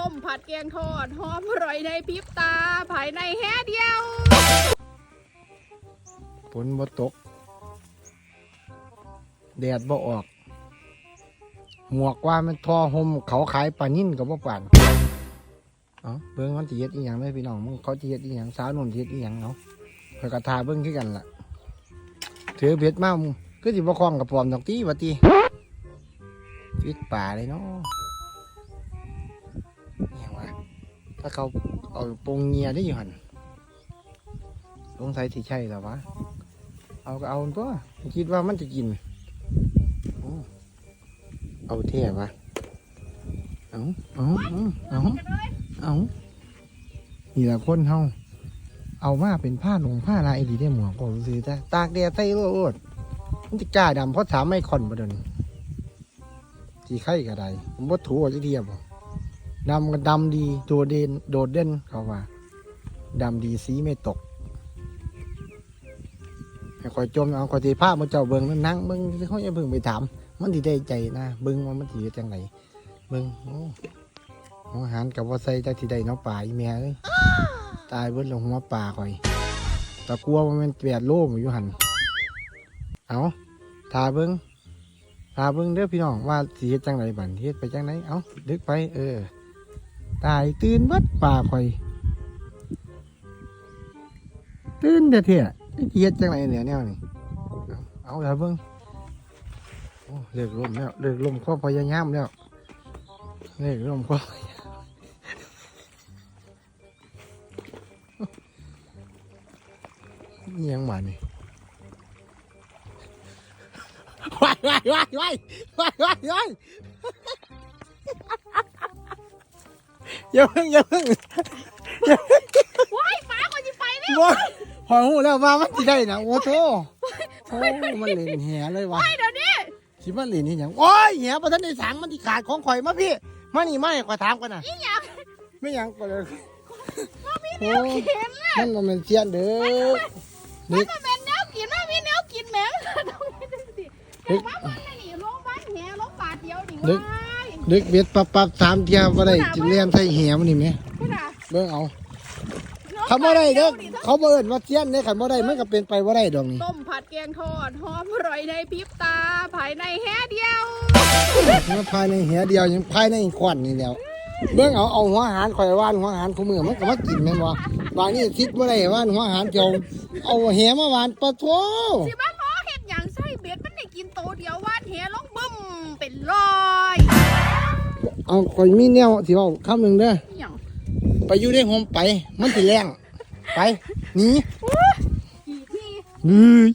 ต้มผัดแกงทอดหอมอร่อยในพริบตาภายในแห่เดียวฝนบ่ตก แดดบ่ออก หมวกว่ามันทอห่มเขาขายปลานิ่นกับบ่ปานเอ้าเบิ่งมันสิเฮ็ดอีหยังเด้อพี่น้องมึงเขาสิเฮ็ดอีหยังสาวนุ่นสิเฮ็ดอีหยังเนาะข่อยก็ทาเบิ่งคือกันล่ะถือเบ็ดมามึงคือสิบ่คล้องกับปอมดอกตีว่าติฟิตป่าเลยเนาะ ถ้าเขาเอาปงเงียได้อยู่หันสงสัยสิใช่แล้วะ เอาก็เอาตัวคิดว่ามันจะกิน เอาเท่ปะเอาเอาเอาเอาเอานี่ละคนเฮาเอามาเป็นผ้าหนงผ้าลายดีได้หมวกก็ซื้อจ้ะตากแดดใส่โลดมันจะกล้าดำเพราะถามไม่คอนบ่เดยวนสีไข่ก็ได้ผมว่าถูจะเทียบบ่ ดำก็ดำดีโดดเด่นโดดเด่นเขาว่าดำดีสีไม่ตกให้คอยจมเอาคอยตีผ้ามันเจ้าเบิ่งมันนั่งเบิ่งเขาอย่าเบิ่งไปถาม มันสิได้ใจนะเบิ่งว่ามันสิเฮ็ดจังไดเบิ่งโอ้หัวหันกับว่าใส่จักสิได้เนาะป่าอีแม่เอ้ยตายเบิดแล้วหัวป่าข่อยตะกลัวมันแปดโลอยู่หันเอาทาเบิ่งทาเบิ่งเด้อพี่น้องว่าสิเฮ็ดจังไดบัดเฮ็ดไปจังไดเอาดึกไปเออ ตายตื่นเบิดป่าข่อย ตื่นเด้อเท่ยเฮ็ดจังไรเหนี่ยแนวนี่เอาเอาแล้วเบิ่งโอ้เลิกลมแล้วเลิกลมข้อพยายามแล้วเลิกลมข้อพยายามอิหยังมานี่ว้ายว้ายว้ายว้ายว้ายว้าย ว้ายอย่าเพิ่งอย่าเพิ่งว้ายหมาคนจะไปเนี่ยบ่พอหูแล้วว่ามันสิได้นะโอ้โธ่โอ้มันเล่นแหเลยว่ะไปเดี๋ยวนี้สิมันเล่นนี่หยังโอ้ยแหบ่ทันได้สางมันสิขาดของข่อยมาพี่ มานี่มาให้ข่อยถามกันน่ะอีหยังไม่หยังก็เลยแนวกินมันบ่แม่นเสียนเด้อมันมาเป็นแนวกินมันมีแนวกินแหม่ต้องมีจังสิเดี๋ยวมาวันนี้ลงบ้านแหลงบาทเดียวนี่ว้าย ดึกเบ็ดปับปับสามเที่ยวบ่ได้จิเลียนใส่แหมันนี่แหมคุณอะเบิ่งเอา เขาบ่ได้เด้อเขาบ่เอิ้นว่าเสียนเด้คันบ่ได้มันก็เป็นไปบ่ได้ดอกนี่ต้มผัดแกงทอดหอมอร่อยในพริบตาภายในแห่เดียวมันภายในแหเดียวยังภายในขวัญนี่แล้วเบิ่งเอาเอาหัวหารข่อยว่านหัวหารคู่มือมันก็มากินแม่นบ่บางนี่คิดบ่ได้ว่านหัวหารเกี่ยวเอาแหมาหวานปะโถสิบ้านล้อเห็ดหยังใส่เบ็ดมันได้กินโตเดียววานแหลงบึ้มเป็นร้อย เอาข่อยมีแนวสิเว้าคำหนึงเด้ออีหยังไปอยู่ในห่มไป มันสิแรงไปหนีกี่ที่เฮ้ย